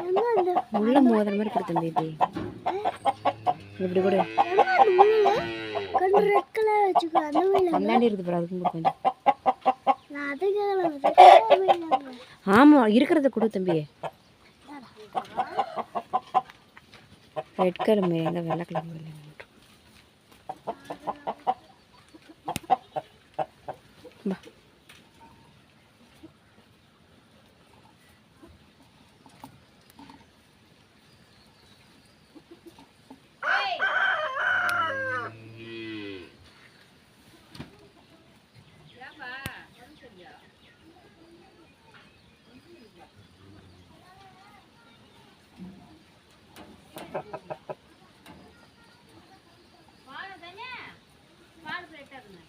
என்ன அந்த முள்ள மோதிர மாதிரி கொடு தம்பி இப்படி. கொடு. ரெட் கலர் வச்சுக்கோ இருக்குது பாரு அதுக்கும் அதுக்கு ஆமாம் இருக்கிறத கொடு தம்பி. ரெட் கலர் எங்கே வெள்ளை கலர் வெள்ளை பால் தனியா. பால் பிளேட்டாக இருந்தா